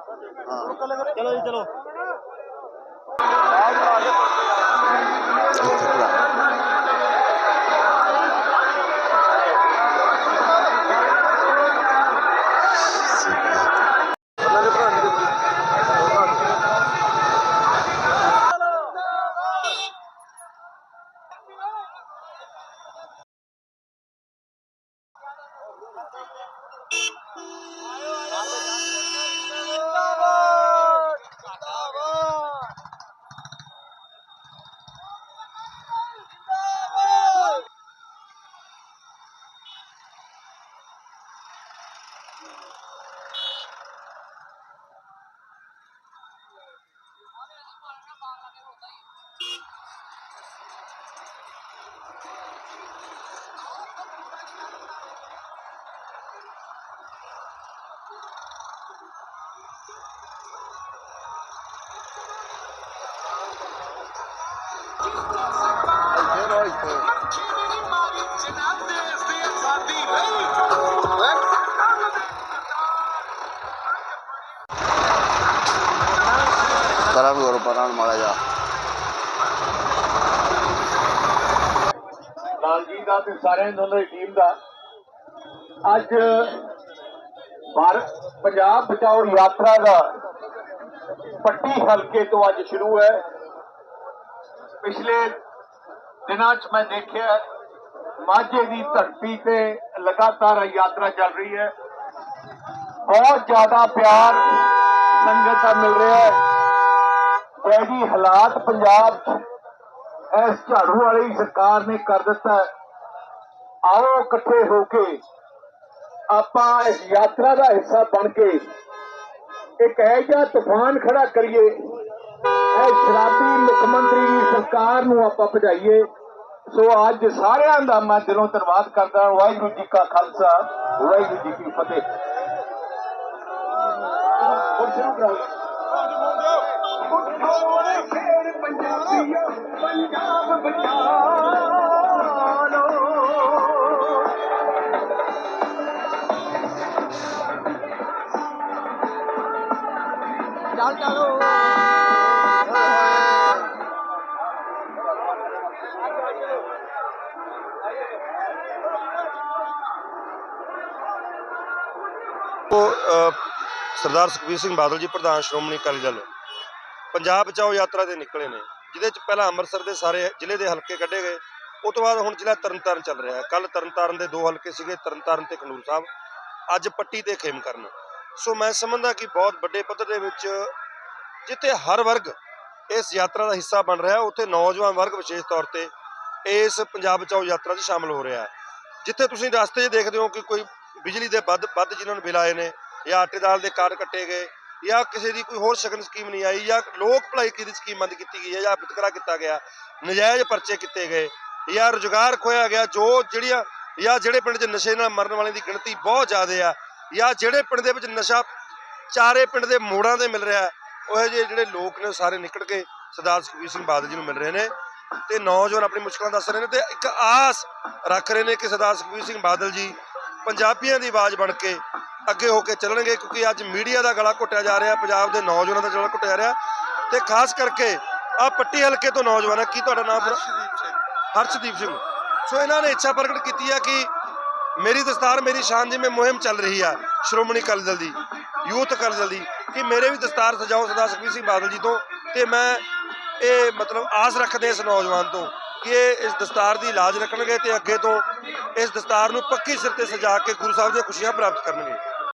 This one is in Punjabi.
ਚਲੋ ਜੀ ਚਲੋ ਕਰਾਂ ਵੀ ਹੋਰ ਪਰਾਂ ਨੂੰ ਮਾੜਾ ਜਾ ਦਾ ਤੇ ਸਾਰਿਆਂ ਦੋਨੋਂ ਦੀ ਟੀਮ ਦਾ। ਅੱਜ ਭਾਰਤ ਪੰਜਾਬ ਬਚਾਓ ਯਾਤਰਾ ਦਾ ਪੱਟੀ ਹਲਕੇ ਤੋਂ ਅੱਜ ਸ਼ੁਰੂ ਹੈ। ਪਿਛਲੇ ਦਿਨਾਂ 'ਚ ਮੈਂ ਦੇਖਿਆ ਮਾਝੇ ਦੀ ਧਰਤੀ ਤੇ ਲਗਾਤਾਰ ਯਾਤਰਾ ਚੱਲ ਰਹੀ ਹੈ। ਬਹੁਤ ਜ਼ਿਆਦਾ ਪਿਆਰ ਸੰਗਤ ਦਾ ਮਿਲ ਰਿਹਾ ਹੈ। ਇਹਦੀ ਹਾਲਾਤ ਪੰਜਾਬ ਇਸ ਝਾੜੂ ਵਾਲੀ ਸਰਕਾਰ ਨੇ ਕਰ ਦਿੱਤਾ ਆਓ ਇਕੱਠੇ ਹੋ ਕੇ ਆਪਾਂ ਇਸ ਯਾਤਰਾ ਦਾ ਹਿੱਸਾ ਬਣ ਕੇ ਇੱਕ ਇਹੋ ਜਿਹਾ ਤੂਫਾਨ ਖੜਾ ਕਰੀਏ, ਇਹ ਸ਼ਰਾਬੀ ਮੁੱਖ ਮੰਤਰੀ ਦੀ ਸਰਕਾਰ ਨੂੰ ਆਪਾਂ ਭਜਾਈਏ। ਸੋ ਅੱਜ ਸਾਰਿਆਂ ਦਾ ਮੈਂ ਦਿਲੋਂ ਧੰਨਵਾਦ ਕਰਦਾ ਵਾਹਿਗੁਰੂ ਜੀ ਕਾ ਖਾਲਸਾ, ਵਾਹਿਗੁਰੂ ਜੀ ਕੀ ਫਤਿਹ। ਹੋਰ ਸ਼ੁਰੂ ਕਰਾਓ ਪੰਜਾਬੀਓ ਪੰਜਾਬ ਬਚਾ ਲੋ ਚੱਲ ਚਲੋ ਉਹ ਅ, ਸਰਦਾਰ ਸੁਖਬੀਰ ਸਿੰਘ ਬਾਦਲ ਜੀ ਪ੍ਰਧਾਨ ਸ਼੍ਰੋਮਣੀ ਅਕਾਲੀ ਦਲ ਪੰਜਾਬ ਬਚਾਓ ਯਾਤਰਾ ਦੇ ਨਿਕਲੇ ਨੇ, ਜਿਹਦੇ ਚ ਪਹਿਲਾਂ ਅੰਮ੍ਰਿਤਸਰ ਦੇ ਸਾਰੇ ਜ਼ਿਲ੍ਹੇ ਦੇ ਹਲਕੇ ਕੱਢੇ ਗਏ ਉਸ ਤੋਂ ਬਾਅਦ ਹੁਣ ਜ਼ਿਲ੍ਹਾ ਤਰਨਤਾਰਨ ਚੱਲ ਰਿਹਾ ਹੈ। ਕੱਲ ਤਰਨਤਾਰਨ ਦੇ ਦੋ ਹਲਕੇ ਸੀਗੇ, ਤਰਨਤਾਰਨ ਤੇ ਖਨੂਰ ਸਾਹਿਬ, ਅੱਜ ਪੱਟੀ ਤੇ ਖੇਮ ਕਰਨ ਸੋ ਮੈਂ ਸਮਝਦਾ ਕਿ ਬਹੁਤ ਵੱਡੇ ਪੱਧਰ ਦੇ ਵਿੱਚ ਜਿੱਥੇ ਹਰ ਵਰਗ ਇਸ ਯਾਤਰਾ ਦਾ ਹਿੱਸਾ ਬਣ ਰਿਹਾ, ਉੱਥੇ ਨੌਜਵਾਨ ਵਰਗ ਵਿਸ਼ੇਸ਼ ਤੌਰ ਤੇ ਇਸ ਪੰਜਾਬ ਬਚਾਓ ਯਾਤਰਾ 'ਚ ਸ਼ਾਮਲ ਹੋ ਰਿਹਾ ਜਿੱਥੇ ਤੁਸੀਂ ਰਸਤੇ 'ਚ ਦੇਖਦੇ ਹੋ ਕਿ ਕੋਈ ਬਿਜਲੀ ਦੇ ਵੱਧ ਵੱਧ ਜਿਨ੍ਹਾਂ ਨੂੰ ਬਿੱਲ ਆਏ ਨੇ ਜਾਂ ਆਟੇ ਦਾਲ ਦੇ ਕਾਰਡ ਕੱਟੇ ਗਏ ਜਾਂ ਕਿਸੇ ਦੀ ਕੋਈ ਹੋਰ ਸ਼ਗਨ ਸਕੀਮ ਨਹੀਂ ਆਈ ਜਾਂ ਲੋਕ ਭਲਾਈ ਦੀ ਸਕੀਮ ਬੰਦ ਕੀਤੀ ਗਈ ਹੈ ਜਾਂ ਵਿਤਕਰਾ ਕੀਤਾ ਗਿਆ ਨਜਾਇਜ਼ ਪਰਚੇ ਕੀਤੇ ਗਏ ਜਾਂ ਰੁਜ਼ਗਾਰ ਖੋਇਆ ਗਿਆ ਜੋ ਜਿਹੜੀਆਂ ਜਾਂ ਜਿਹੜੇ ਪਿੰਡ 'ਚ ਨਸ਼ੇ ਨਾਲ ਮਰਨ ਵਾਲਿਆਂ ਦੀ ਗਿਣਤੀ ਬਹੁਤ ਜ਼ਿਆਦਾ ਆ ਜਾਂ ਜਿਹੜੇ ਪਿੰਡ ਦੇ ਵਿੱਚ ਨਸ਼ਾ ਚਾਰੇ ਪਿੰਡ ਦੇ ਮੋੜਾਂ ਤੇ ਮਿਲ ਰਿਹਾ ਹੈ, ਉਹ ਜਿਹੇ ਜਿਹੜੇ ਲੋਕ ਨੇ ਉਹ ਸਾਰੇ ਨਿਕਲ ਕੇ ਸਰਦਾਰ ਸੁਖਬੀਰ ਸਿੰਘ ਬਾਦਲ ਜੀ ਨੂੰ ਮਿਲ ਰਹੇ ਨੇ ਤੇ ਨੌਜਵਾਨ ਆਪਣੀ ਮੁਸ਼ਕਲਾਂ ਦੱਸ ਰਹੇ ਨੇ ਤੇ ਇੱਕ ਆਸ ਰੱਖ ਰਹੇ ਨੇ ਕਿ ਸਰਦਾਰ ਸੁਖਬੀਰ ਸਿੰਘ ਬਾਦਲ ਜੀ ਪੰਜਾਬੀਆਂ ਦੀ ਆਵਾਜ਼ ਬਣ ਕੇ ਅੱਗੇ ਹੋ ਕੇ ਚੱਲਣਗੇ ਕਿਉਂਕਿ ਅੱਜ ਮੀਡੀਆ ਦਾ ਗਲਾ ਘੁੱਟਿਆ ਜਾ ਰਿਹਾ ਪੰਜਾਬ ਦੇ ਨੌਜਵਾਨਾਂ ਦਾ ਗਲਾ ਘੁੱਟਿਆ ਰਿਹਾ ਤੇ ਖਾਸ ਕਰਕੇ ਆ ਪੱਟੀ ਹਲਕੇ ਤੋਂ ਨੌਜਵਾਨ ਹੈ ਕੀ ਤੁਹਾਡਾ ਨਾਮ ਹਰਸ਼ਦੀਪ ਸਿੰਘ। ਸੋ ਇਹਨਾਂ ਨੇ ਇੱਛਾ ਪ੍ਰਗਟ ਕੀਤੀ ਹੈ ਕਿ ਮੇਰੀ ਦਸਤਾਰ ਮੇਰੀ ਸ਼ਾਨ ਜਿਵੇਂ ਮੁਹਿੰਮ ਚੱਲ ਰਹੀ ਆ ਸ਼੍ਰੋਮਣੀ ਅਕਾਲੀ ਦਲ ਦੀ ਯੂਥ ਅਕਾਲੀ ਦਲ ਦੀ ਕਿ ਮੇਰੇ ਵੀ ਦਸਤਾਰ ਸਜਾਓ ਸਰਦਾਰ ਸੁਖਬੀਰ ਸਿੰਘ ਬਾਦਲ ਜੀ ਤੋਂ ਤੇ ਮੈਂ ਇਹ ਮਤਲਬ ਆਸ ਰੱਖਦੇ ਇਸ ਨੌਜਵਾਨ ਤੋਂ ਕਿ ਇਹ ਇਸ ਦਸਤਾਰ ਦੀ ਲਾਜ ਰੱਖਣਗੇ ਤੇ ਅੱਗੇ ਤੋਂ ਇਸ ਦਸਤਾਰ ਨੂੰ ਪੱਕੀ ਸਿਰ ਤੇ ਸਜਾ ਕੇ ਗੁਰੂ ਸਾਹਿਬ ਦੀਆਂ ਖੁਸ਼ੀਆਂ ਪ੍ਰਾਪਤ ਕਰਨਗੇ।